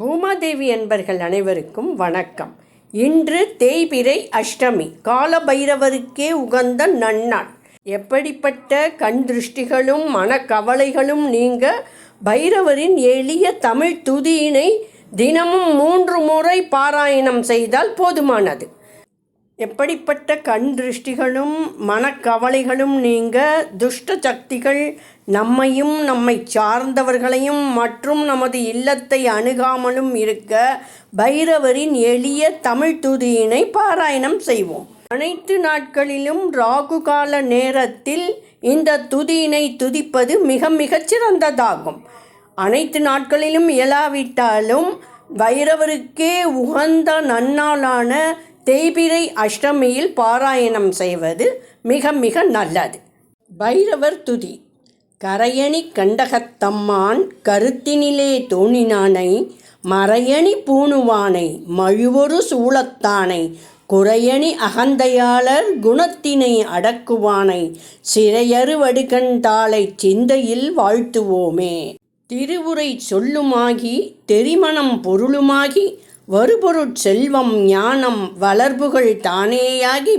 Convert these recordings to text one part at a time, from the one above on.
பூமாதேவி என்பர்கள் அனைவருக்கும் வணக்கம். இன்று தேய்பிறை அஷ்டமி. கால பைரவருக்கே உகந்த நன்னாள். எப்படிப்பட்ட கண் திருஷ்டிகளும் மனக்கவலைகளும் நீங்க பைரவரின் எளிய தமிழ் துதியினை தினமும் மூன்று முறை பாராயணம் செய்தால் போதுமானது. எப்படிப்பட்ட கண் திருஷ்டிகளும் மனக்கவலைகளும் நீங்க துஷ்ட சக்திகள் நம்மையும் நம்மை சார்ந்தவர்களையும் மற்றும் நமது இல்லத்தை அணுகாமலும் இருக்க பைரவரின் எளிய தமிழ் துதியினை பாராயணம் செய்வோம். அனைத்து நாட்களிலும் ராகு கால நேரத்தில் இந்த துதியினை துதிப்பது மிக மிகச் சிறந்ததாகும். அனைத்து நாட்களிலும் இயலாவிட்டாலும் பைரவருக்கே உகந்த நன்னாளான தேய்பிரை அஷ்டமியில் பாராயணம் செய்வது மிக மிக நல்லது. பைரவர் துதி கரையணி கண்டகத்தம்மான் கருத்தினிலே தோணினானை மறையணி பூணுவானை மழுவொரு சூளத்தானை குறையணி அகந்தையாளர் குணத்தினை அடக்குவானை சிறையறுவடுகண்டாளை சிந்தையில் வாழ்த்துவோமே. திருவுரை சொல்லுமாகி தெரிமணம் பொருளுமாகி வருபொருட் செல்வம் ஞானம் வளர்புகள் தானேயாகி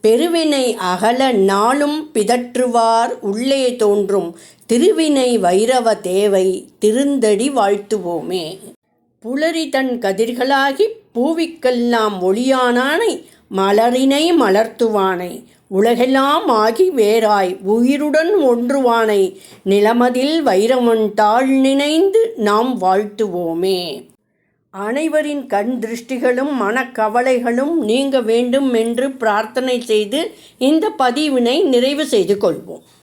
பெருவினை அகல நாளும் பிதற்றுவார் உள்ளே தோன்றும் திருவினை வைரவ தேவை திருந்தடி வாழ்த்துவோமே. புலரி தன் கதிர்களாகி பூவிக்கெல்லாம் ஒளியானானை மலரினை மலர்த்துவானை உலகெல்லாம் ஆகி வேறாய் உயிருடன் ஒன்றுவானை நிலமதில் வைரமன் தாழ் நினைந்து நாம் வாழ்த்துவோமே. அனைவரின் கண் திருஷ்டிகளும் மனக்கவலைகளும் நீங்க வேண்டும் என்று பிரார்த்தனை செய்து இந்த பதிவினை நிறைவு செய்து கொள்வோம்.